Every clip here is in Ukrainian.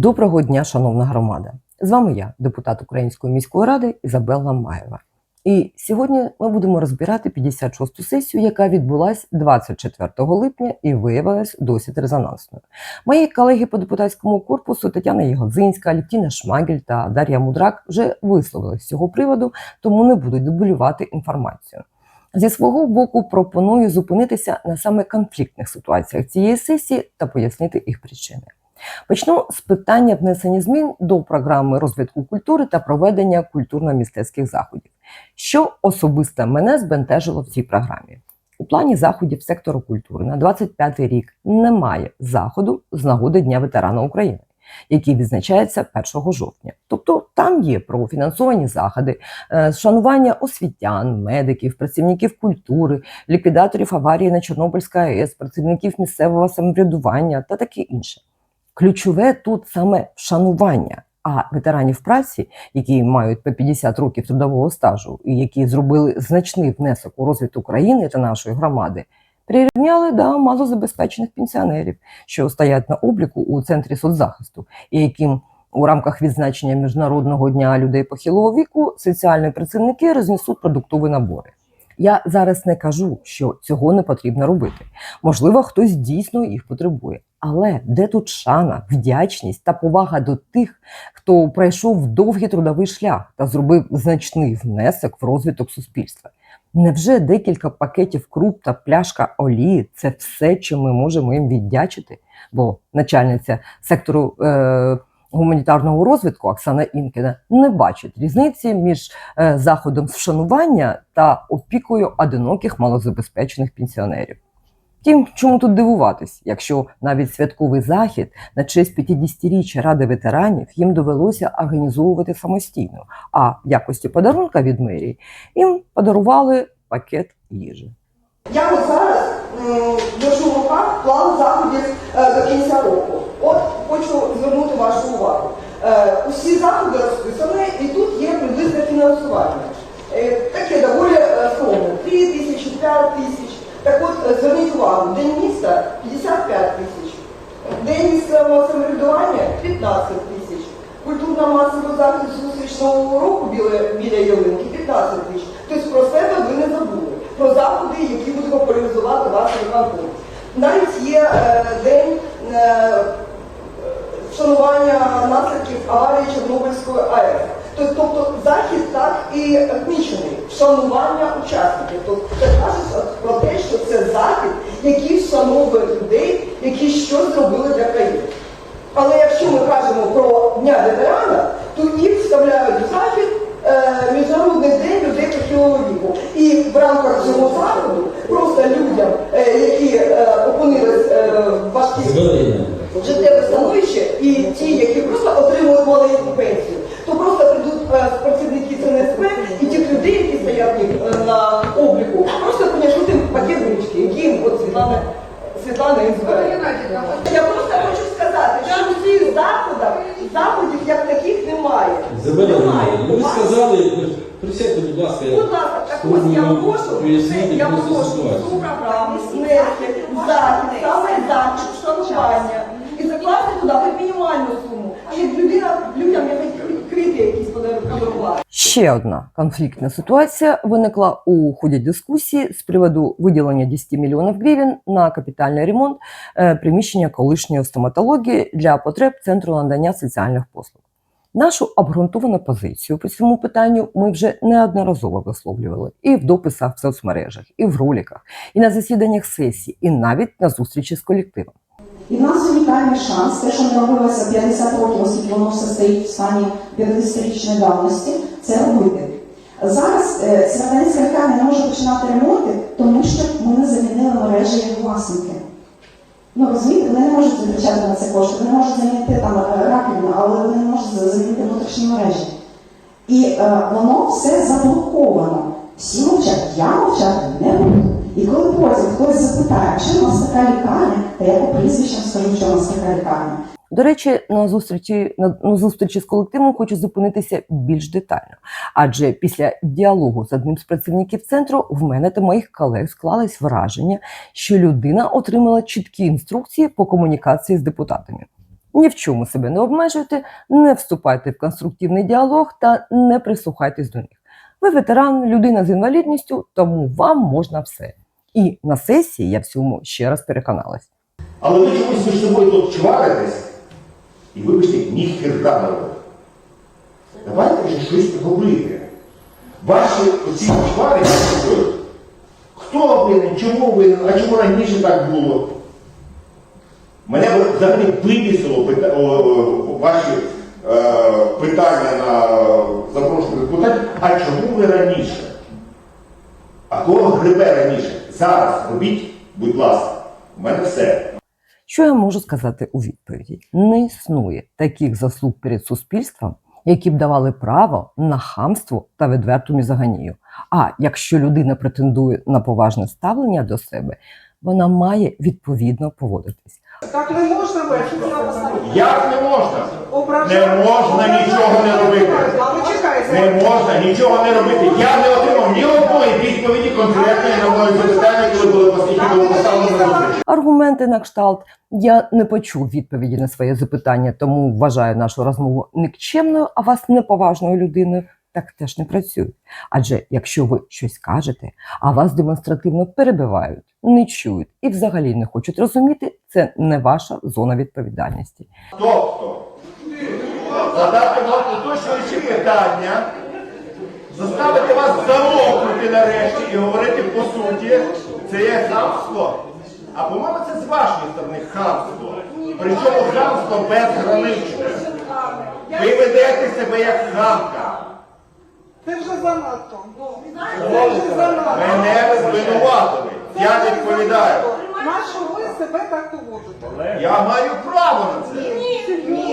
Доброго дня, шановна громада! З вами я, депутат Української міської ради Ізабелла Маєва. І сьогодні ми будемо розбирати 56-ту сесію, яка відбулась 24 липня і виявилась досить резонансною. Мої колеги по депутатському корпусу Тетяна Єгодзинська, Аліктіна Шмагель та Дар'я Мудрак вже висловились з цього приводу, тому не будуть дублювати інформацію. Зі свого боку пропоную зупинитися на саме конфліктних ситуаціях цієї сесії та пояснити їх причини. Почну з питання внесення змін до програми розвитку культури та проведення культурно-мистецьких заходів, що особисто мене збентежило в цій програмі. У плані заходів сектору культури на 25 рік немає заходу з нагоди Дня ветерана України, який відзначається 1 жовтня. Тобто там є профінансовані заходи, е, шанування освітян, медиків, працівників культури, ліквідаторів аварії на Чорнобильській АЕС, працівників місцевого самоврядування та таке інше. Ключове тут саме вшанування. А ветеранів праці, які мають по 50 років трудового стажу і які зробили значний внесок у розвиток України та нашої громади, прирівняли до малозабезпечених пенсіонерів, що стоять на обліку у центрі соцзахисту, і яким у рамках відзначення Міжнародного дня людей похилого віку соціальні працівники рознесуть продуктові набори. Я зараз не кажу, що цього не потрібно робити. Можливо, хтось дійсно їх потребує. Але де тут шана, вдячність та повага до тих, хто пройшов довгий трудовий шлях та зробив значний внесок в розвиток суспільства? Невже декілька пакетів круп та пляшка олії це все, чим ми можемо їм віддячити? Бо начальниця сектору е, гуманітарного розвитку Оксана Інкіна не бачить різниці між е, заходом вшанування та опікою одиноких малозабезпечених пенсіонерів. Втім, чому тут дивуватись, якщо навіть святковий захід на честь 50-річчя Ради ветеранів їм довелося організовувати самостійно, а в якості подарунка від мерії їм подарували пакет їжі. Я от зараз держу в руках план заходів е, до кінця року. От хочу звернути вашу увагу. Е, Усі заходи розписані і тут є приблизне фінансування. Е, Таке доволі е, скромне. 3 тисячі, 5 тисяч. Так от е, зверніть увагу, День міста 55 тисяч. День місцевого самоврядування 15 тисяч. Культурна масова захід зустріч нового року біля, ялинки 15 тисяч. Тобто про себе ви не забули. Про заходи, які будуть популяризувати ваш виконком. Навіть є е, день е, вшанування наслідків аварії Чорнобильської АЕС. Тобто, захід так і відмічений вшанування учасників. Тобто це каже про те, що це захід, який вшановує людей, які щось зробили для країни. Але якщо ми кажемо про Дня ветерана, то їх вставляють в захід е, Міжнародний день людей похилого віку. І в рамках цього заходу просто людям, е, які е, опинились е, в важкій життєве становище, і ті, які просто отримують маленьку пенсію, то просто прийдуть е, працівники ЦНСП і тих людей, які стоять е, на обліку, просто принесуть їм пакет ручки, які їм от Світлана, Світлана їм збирає. Я просто хочу сказати, що цих заходах, заходів як таких немає. Немає. Ну Ви сказали, присядьте, будь ласка, я Будь ласка, так ось я спробую прошу, пояснити я просто прошу ситуацію. цю програму знести в захід, саме захід вшанування і закласти туди хоч мінімальну суму, щоб людина, людям якось квіти якісь. Ще одна конфліктна ситуація виникла у ході дискусії з приводу виділення 10 мільйонів гривень на капітальний ремонт е, приміщення колишньої стоматології для потреб центру надання соціальних послуг. Нашу обґрунтовану позицію по цьому питанню ми вже неодноразово висловлювали і в дописах в соцмережах, і в роликах, і на засіданнях сесії, і навіть на зустрічі з колективом. І в нас унікальний шанс, те, що не робилося 50 років, оскільки воно все стоїть в стані 50-річної давності, це робити. Зараз е, Сєвєродонецька лікарня не може починати ремонти, тому що ми не замінили мережі як власники. Ну розумієте, вони не можуть витрачати на це кошти, вони можуть замінити там е, раковину, але вони не можуть замінити внутрішні мережі. І е, воно все заблоковано. Всі мовчать, я мовчати не буду. І коли потім хтось запитає, що у нас така лікарня, то я по прізвищам скажу, що у нас така лікарня. До речі, на зустрічі на, на зустрічі з колективом хочу зупинитися більш детально. Адже після діалогу з одним з працівників центру в мене та моїх колег склалось враження, що людина отримала чіткі інструкції по комунікації з депутатами. Ні в чому себе не обмежуйте, не вступайте в конструктивний діалог та не прислухайтесь до них. Ви ветеран, людина з інвалідністю, тому вам можна все. І на сесії я в цьому ще раз переконалась. Але ви чомусь між собою тут чваритесь, і вибачте, ніхіра народ. Давайте вже щось говорити. Ваші оці чвари, хто винен, чому винен, а чому раніше так було? Мене взагалі вибісило пита- о, о, ваші е, питання на запрошених депутатів, а чому ви раніше? А кого грибе раніше? Зараз робіть, будь ласка, у мене все. Що я можу сказати у відповіді? Не існує таких заслуг перед суспільством, які б давали право на хамство та відверту мізоганію. А якщо людина претендує на поважне ставлення до себе, вона має відповідно поводитись. Так не можна вести. Як не можна? Не можна нічого не робити. Не можна нічого не робити. Я не отримав ні одної відповіді конкретної на моє запитання, коли були поставлені на. Аргументи на кшталт я не почув відповіді на своє запитання, тому вважаю нашу розмову нікчемною, а вас неповажною людиною. Так теж не працюють. Адже якщо ви щось кажете, а вас демонстративно перебивають, не чують і взагалі не хочуть розуміти, це не ваша зона відповідальності. Тобто, задати вам уточнюючі питання, заставити вас замовкнути нарешті і говорити по суті, це є хамство. А по-моєму, це з вашої сторони хамство. Причому хамство безграничне. Ви ведете себе як хамка. Це вже занадто. Це вже занадто. Мене ви звинуватили. Я відповідаю. Нащо ви себе так поводите? Я маю право на це.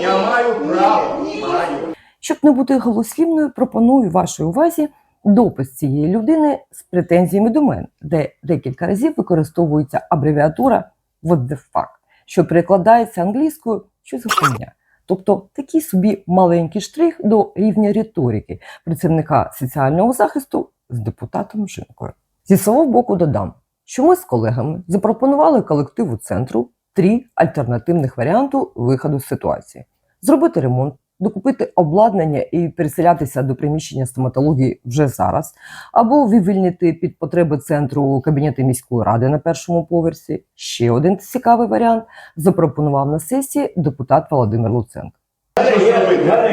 Я маю право. Маю. Щоб не бути голослівною, пропоную вашій увазі допис цієї людини з претензіями до мене, де декілька разів використовується абревіатура «what the fuck», що перекладається англійською «що за хуйня». Тобто такий собі маленький штрих до рівня риторики працівника соціального захисту з депутатом жінкою. Зі свого боку додам, що ми з колегами запропонували колективу центру три альтернативних варіанти виходу з ситуації: зробити ремонт, докупити обладнання і переселятися до приміщення стоматології вже зараз, або вивільнити під потреби центру кабінети міської ради на першому поверсі. Ще один цікавий варіант запропонував на сесії депутат Володимир Луценко. У мене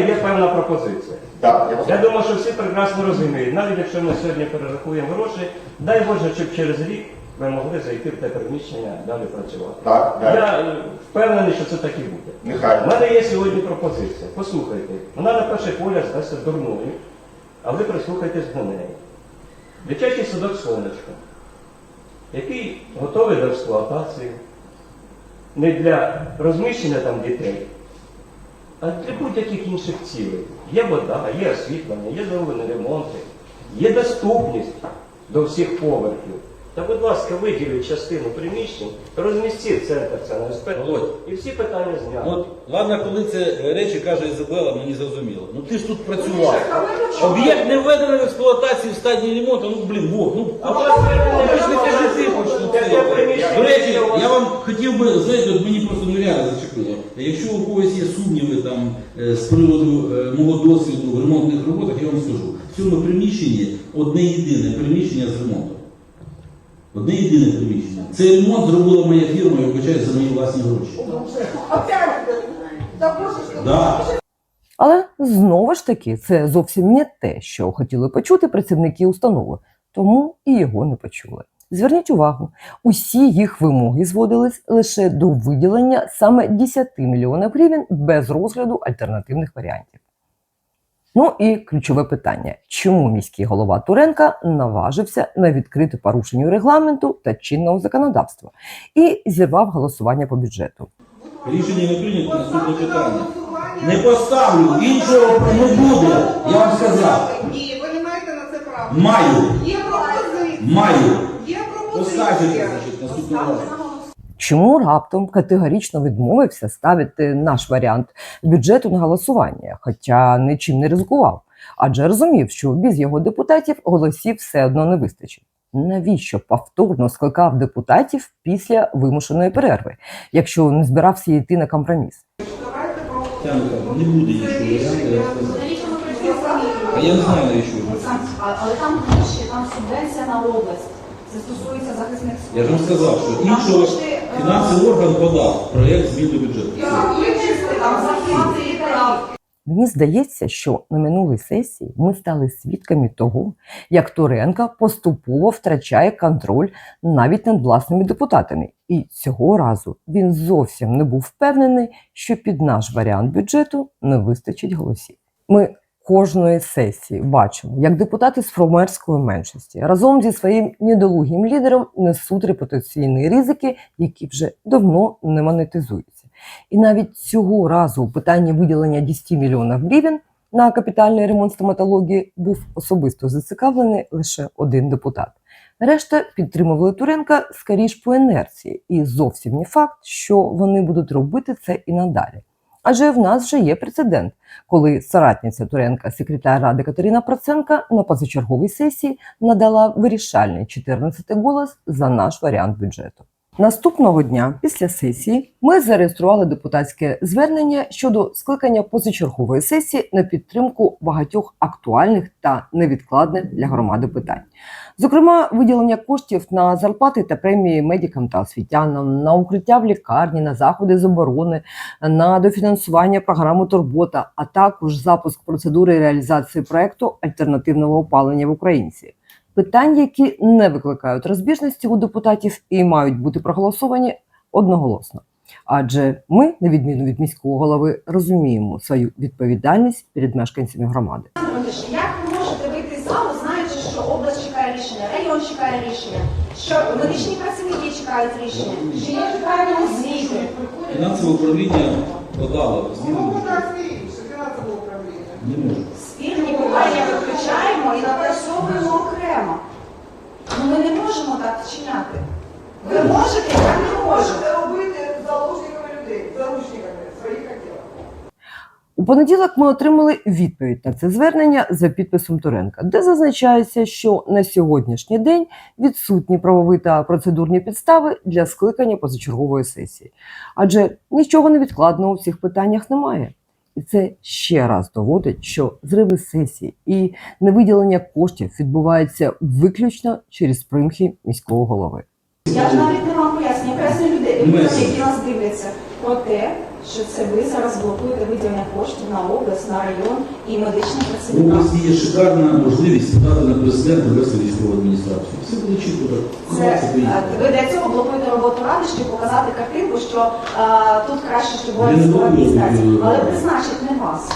є, є певна пропозиція. Так, я Я думаю, що всі прекрасно розуміють, навіть якщо ми сьогодні перерахуємо гроші, дай Боже, щоб через рік ви могли зайти в те приміщення далі працювати. Так, так. Я е, впевнений, що це так і буде. У мене є сьогодні пропозиція. Послухайте, вона на перший погляд здасться дурною, а ви прислухайтесь до неї. Дитячий садок сонечко, який готовий до експлуатації, не для розміщення там дітей, а для будь-яких інших цілей. Є вода, є освітлення, є зроблені ремонти, є доступність до всіх поверхів. Та, будь ласка, виділіть частину приміщень, розмістіть центр ЦНСП Володь. і всі питання зняти. От, ладно, коли це речі каже Ізабела, мені зрозуміло. Ну ти ж тут працював. Об'єкт не введений в експлуатацію в стадії ремонту, ну блін, во, ну А вас ви ж не кажете, що Таке. До речі, я вам хотів би, знаєте, от мені просто нереально зачепило. Якщо у когось є сумніви там е, з приводу е, мого досвіду в ремонтних роботах, я вам скажу, в цьому приміщенні одне єдине приміщення з ремонту. Одне єдине приміщення. Цей ремонт зробила моя фірма, я вибачаюсь, за мої власні гроші. Да. Але знову ж таки, це зовсім не те, що хотіли почути працівники установи, тому і його не почули. Зверніть увагу, усі їх вимоги зводились лише до виділення саме 10 мільйонів гривень без розгляду альтернативних варіантів. Ну і ключове питання: чому міський голова Туренка наважився на відкрите порушення регламенту та чинного законодавства і зірвав голосування по бюджету? Рішення не прийнято, наступне питання. Не поставлю, іншого не буде. Я вам сказав. Ні, ви не маєте на це право. Маю, Є пропозиція. маю. Є Поставте, пропозиція. значить, наступного разу. Чому раптом категорично відмовився ставити наш варіант бюджету на голосування, хоча нічим не ризикував, адже розумів, що без його депутатів голосів все одно не вистачить. Навіщо повторно скликав депутатів після вимушеної перерви, якщо не збирався йти на компроміс? Не буде я знаю, ви Але там гроші, там субвенція на область. Це стосується захисних Я ж вам сказав, що іншого е, фінансовий орган подав проєкт змін до бюджету. Мені здається, що на минулій сесії ми стали свідками того, як Туренко поступово втрачає контроль навіть над власними депутатами. І цього разу він зовсім не був впевнений, що під наш варіант бюджету не вистачить голосів. Ми кожної сесії бачимо, як депутати з фромерської меншості разом зі своїм недолугим лідером несуть репутаційні ризики, які вже давно не монетизуються. І навіть цього разу у питанні виділення 10 мільйонів гривень на капітальний ремонт стоматології був особисто зацікавлений лише один депутат. Решта підтримували Туренка скоріш по інерції, і зовсім не факт, що вони будуть робити це і надалі. Адже в нас вже є прецедент, коли соратниця Туренка, секретар ради Катерина Проценка на позачерговій сесії надала вирішальний 14-й голос за наш варіант бюджету. Наступного дня після сесії ми зареєстрували депутатське звернення щодо скликання позачергової сесії на підтримку багатьох актуальних та невідкладних для громади питань. Зокрема, виділення коштів на зарплати та премії медикам та освітянам, на укриття в лікарні, на заходи з оборони, на дофінансування програми Турбота, а також запуск процедури реалізації проекту альтернативного опалення в Українці. Питань, які не викликають розбіжності у депутатів і мають бути проголосовані одноголосно. Адже ми, на відміну від міського голови, розуміємо свою відповідальність перед мешканцями громади. Як ви можете вийти з залу, знаючи, що область чекає рішення, район чекає рішення, що медичні працівники чекають рішення, що є питання освіти? Фінансове управління подало. Спільні питання виключаємо і напрацьовуємо окремо. Ну ми не можемо так вчиняти. Ви можете, я не можу. Можете робити заложниками людей, заручниками своїх хотілок. У понеділок ми отримали відповідь на це звернення за підписом Туренка, де зазначається, що на сьогоднішній день відсутні правові та процедурні підстави для скликання позачергової сесії. Адже нічого невідкладного у цих питаннях немає. І це ще раз доводить, що зриви сесії і невиділення коштів відбуваються виключно через примхи міського голови. Я ж навіть не вам поясню, я людей, які нас дивляться, про те, що це ви зараз блокуєте виділення коштів на область, на район і медичним У працівникам. області є шикарна можливість подати на президента вести військову адміністрацію. Все буде чітко так. Це Це е, ви для цього блокуєте роботу ради, щоб показати картинку, що е, тут краще, щоб була Я не військова блокую адміністрація. Але ради. призначить не вас.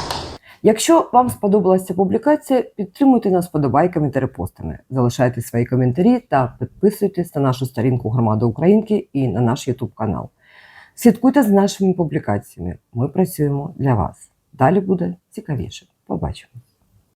Якщо вам сподобалася публікація, підтримуйте нас подобайками та репостами, залишайте свої коментарі та підписуйтесь на нашу сторінку Громада Українки і на наш YouTube канал. Слідкуйте за нашими публікаціями. Ми працюємо для вас. Далі буде цікавіше. Побачимо.